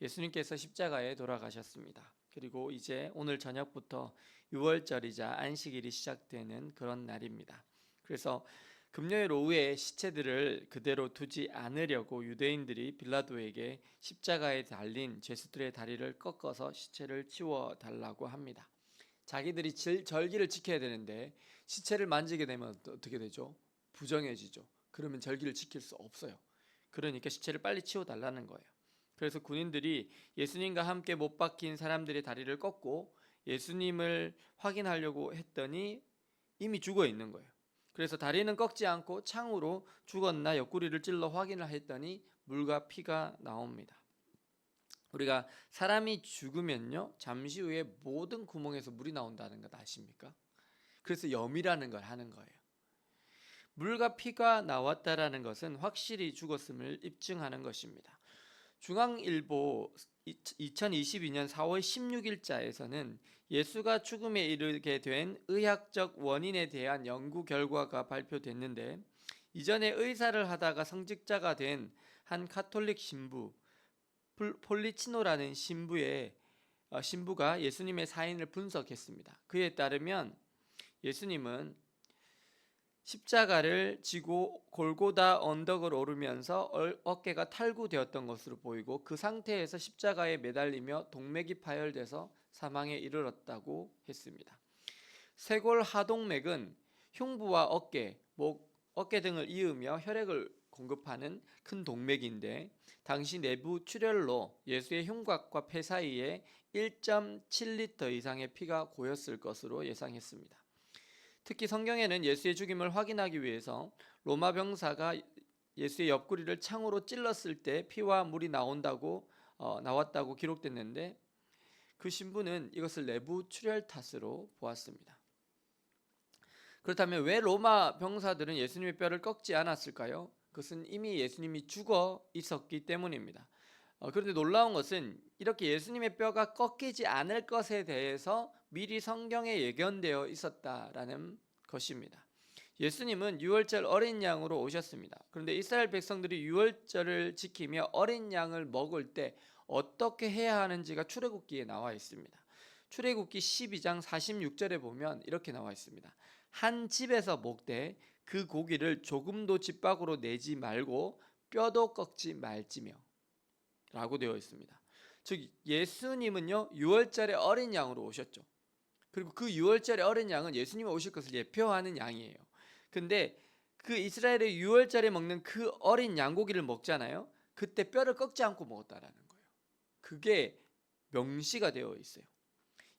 예수님께서 십자가에 돌아가셨습니다. 그리고 이제 오늘 저녁부터 유월절이자 안식일이 시작되는 그런 날입니다. 그래서 금요일 오후에 시체들을 그대로 두지 않으려고 유대인들이 빌라도에게 십자가에 달린 죄수들의 다리를 꺾어서 시체를 치워 달라고 합니다. 자기들이 질- 절기를 지켜야 되는데 시체를 만지게 되면 또 어떻게 되죠? 부정해지죠. 그러면 절기를 지킬 수 없어요. 그러니까 시체를 빨리 치워 달라는 거예요. 그래서 군인들이 예수님과 함께 못 박힌 사람들의 다리를 꺾고 예수님을 확인하려고 했더니 이미 죽어 있는 거예요. 그래서 다리는 꺾지 않고 창으로 죽었나 옆구리를 찔러 확인을 했더니 물과 피가 나옵니다. 우리가 사람이 죽으면요 잠시 후에 모든 구멍에서 물이 나온다는 것 아십니까? 그래서 염이라는 걸 하는 거예요. 물과 피가 나왔다라는 것은 확실히 죽었음을 입증하는 것입니다. 중앙일보 2022년 4월 16일자에서는 예수가 죽음에 이르게 된 의학적 원인에 대한 연구 결과가 발표됐는데 이전에 의사를 하다가 성직자가 된 한 카톨릭 신부 폴- 폴리치노라는 신부의 어, 신부가 예수님의 사인을 분석했습니다. 그에 따르면 예수님은 십자가를 지고 골고다 언덕을 오르면서 얼- 어깨가 탈구되었던 것으로 보이고 그 상태에서 십자가에 매달리며 동맥이 파열돼서 사망에 이르렀다고 했습니다. 쇄골 하동맥은 흉부와 어깨, 목, 어깨 등을 이으며 혈액을 공급하는 큰 동맥인데 당시 내부 출혈로 예수의 흉곽과 폐 사이에 1.7리터 이상의 피가 고였을 것으로 예상했습니다. 특히 성경에는 예수의 죽임을 확인하기 위해서 로마 병사가 예수의 옆구리를 창으로 찔렀을 때 피와 물이 나온다고 어, 나왔다고 기록됐는데 그 신부는 이것을 내부 출혈 탓으로 보았습니다. 그렇다면 왜 로마 병사들은 예수님의 뼈를 꺾지 않았을까요? 그것은 이미 예수님이 죽어 있었기 때문입니다. 어, 그런데 놀라운 것은 이렇게 예수님의 뼈가 꺾이지 않을 것에 대해서 미리 성경에 예견되어 있었다라는 것입니다. 예수님은 유월절 어린 양으로 오셨습니다. 그런데 이스라엘 백성들이 유월절을 지키며 어린 양을 먹을 때 어떻게 해야 하는지가 출애굽기에 나와 있습니다. 출애굽기 12장 46절에 보면 이렇게 나와 있습니다. 한 집에서 먹되 그 고기를 조금도 집 밖으로 내지 말고 뼈도 꺾지 말지며 라고 되어 있습니다. 즉 예수님은요 6월절에 어린 양으로 오셨죠. 그리고 그 6월절에 어린 양은 예수님이 오실 것을 예표하는 양이에요. 근데 그 이스라엘의 6월절에 먹는 그 어린 양고기를 먹잖아요. 그때 뼈를 꺾지 않고 먹었다라는 거예요. 그게 명시가 되어 있어요.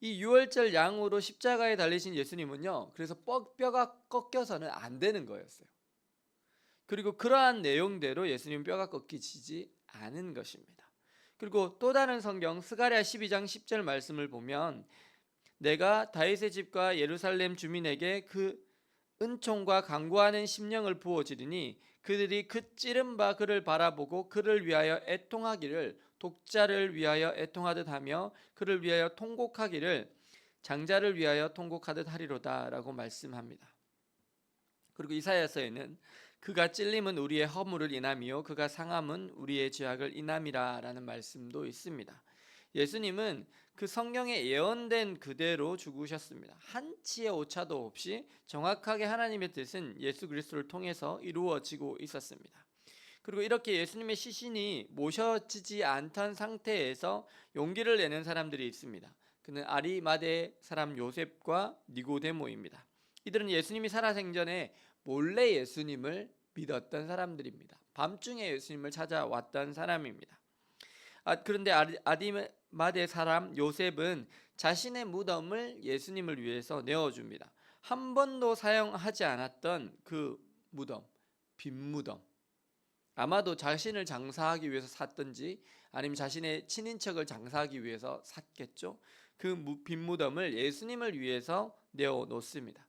이 6월절 양으로 십자가에 달리신 예수님은요. 그래서 뻐- 뼈가 꺾여서는 안 되는 거였어요. 그리고 그러한 내용대로 예수님 뼈가 꺾이지 않은 것입니다. 그리고 또 다른 성경 스가랴 12장 10절 말씀을 보면 내가 다윗의 집과 예루살렘 주민에게 그 은총과 강구하는 심령을 부어지리니 그들이 그 찌른 바 그를 바라보고 그를 위하여 애통하기를 독자를 위하여 애통하듯 하며 그를 위하여 통곡하기를 장자를 위하여 통곡하듯 하리로다라고 말씀합니다. 그리고 이사야서에는 그가 찔림은 우리의 허물을 인함이요 그가 상함은 우리의 죄악을 인함이라라는 말씀도 있습니다. 예수님은 그 성경에 예언된 그대로 죽으셨습니다. 한치의 오차도 없이 정확하게 하나님의 뜻은 예수 그리스도를 통해서 이루어지고 있었습니다. 그리고 이렇게 예수님의 시신이 모셔지지 않던 상태에서 용기를 내는 사람들이 있습니다. 그는 아리마대 사람 요셉과 니고데모입니다. 이들은 예수님이 살아생전에 몰래 예수님을 믿었던 사람들입니다. 밤중에 예수님을 찾아왔던 사람입니다. 아, 그런데 아디마대 사람 요셉은 자신의 무덤을 예수님을 위해서 내어줍니다. 한 번도 사용하지 않았던 그 무덤, 빈 무덤. 아마도 자신을 장사하기 위해서 샀든지 아니면 자신의 친인척을 장사하기 위해서 샀겠죠. 그 빈 무덤을 예수님을 위해서 내어 놓습니다.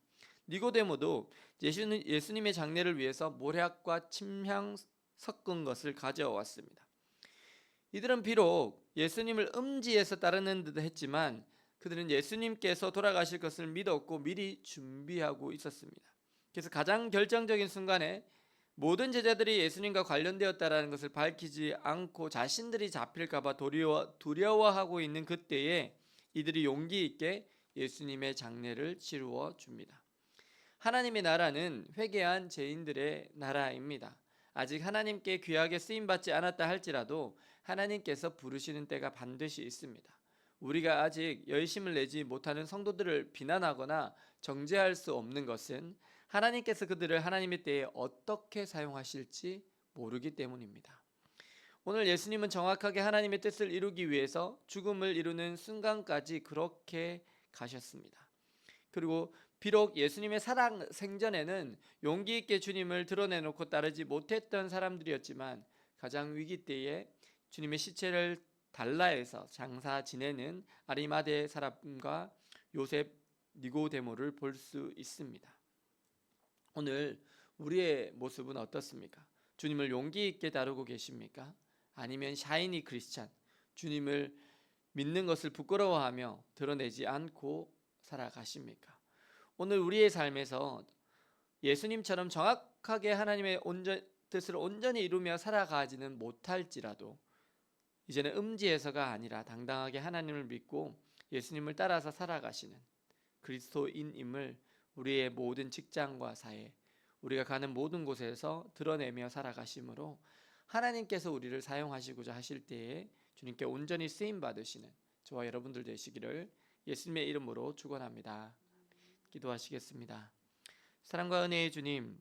니고데모도 예수님, 예수님의 장례를 위해서 모략과 침향 섞은 것을 가져왔습니다. 이들은 비록 예수님을 음지에서 따르는 듯 했지만 그들은 예수님께서 돌아가실 것을 믿었고 미리 준비하고 있었습니다. 그래서 가장 결정적인 순간에 모든 제자들이 예수님과 관련되었다라는 것을 밝히지 않고 자신들이 잡힐까봐 두려워, 두려워하고 있는 그때에 이들이 용기 있게 예수님의 장례를 치루어 줍니다. 하나님의 나라는 회개한 죄인들의 나라입니다. 아직 하나님께 귀하게 쓰임 받지 않았다 할지라도 하나님께서 부르시는 때가 반드시 있습니다. 우리가 아직 열심을 내지 못하는 성도들을 비난하거나 정죄할 수 없는 것은 하나님께서 그들을 하나님의 때에 어떻게 사용하실지 모르기 때문입니다. 오늘 예수님은 정확하게 하나님의 뜻을 이루기 위해서 죽음을 이루는 순간까지 그렇게 가셨습니다. 그리고 비록 예수님의 사랑 생전에는 용기 있게 주님을 드러내놓고 따르지 못했던 사람들이었지만 가장 위기 때에 주님의 시체를 달라에서 장사 지내는 아리마대 사람과 요셉 니고데모를 볼 수 있습니다. 오늘 우리의 모습은 어떻습니까? 주님을 용기 있게 다루고 계십니까? 아니면 샤이니 크리스찬 주님을 믿는 것을 부끄러워하며 드러내지 않고 살아가십니까? 오늘 우리의 삶에서 예수님처럼 정확하게 하나님의 온전, 뜻을 온전히 이루며 살아가지는 못할지라도 이제는 음지에서가 아니라 당당하게 하나님을 믿고 예수님을 따라서 살아가시는 그리스도인임을 우리의 모든 직장과 사회, 우리가 가는 모든 곳에서 드러내며 살아가심으로 하나님께서 우리를 사용하시고자 하실 때에 주님께 온전히 쓰임 받으시는 저와 여러분들 되시기를 예수님의 이름으로 축원합니다. 기도하시겠습니다. 사랑과 은혜의 주님,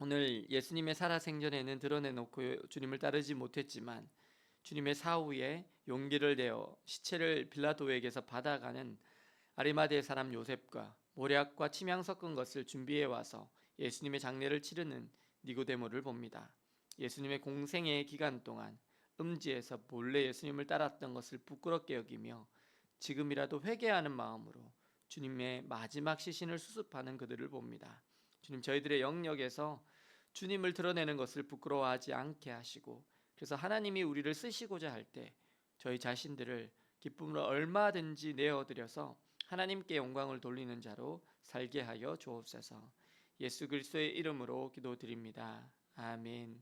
오늘 예수님의 살아생전에는 드러내놓고 주님을 따르지 못했지만 주님의 사후에 용기를 내어 시체를 빌라도에게서 받아가는 아리마대 사람 요셉과 모략과 침향 섞은 것을 준비해 와서 예수님의 장례를 치르는 니고데모를 봅니다. 예수님의 공생의 기간 동안 음지에서 몰래 예수님을 따랐던 것을 부끄럽게 여기며 지금이라도 회개하는 마음으로 주님의 마지막 시신을 수습하는 그들을 봅니다. 주님 저희들의 영역에서 주님을 드러내는 것을 부끄러워하지 않게 하시고 그래서 하나님이 우리를 쓰시고자 할 때 저희 자신들을 기쁨으로 얼마든지 내어드려서 하나님께 영광을 돌리는 자로 살게 하여 주옵소서. 예수 그리스도의 이름으로 기도드립니다. 아멘.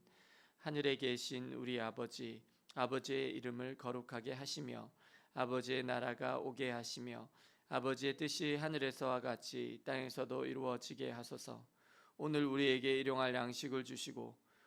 하늘에 계신 우리 아버지, 아버지의 이름을 거룩하게 하시며 아버지의 나라가 오게 하시며 아버지의 뜻이 하늘에서와 같이 땅에서도 이루어지게 하소서. 오늘 우리에게 일용할 양식을 주시고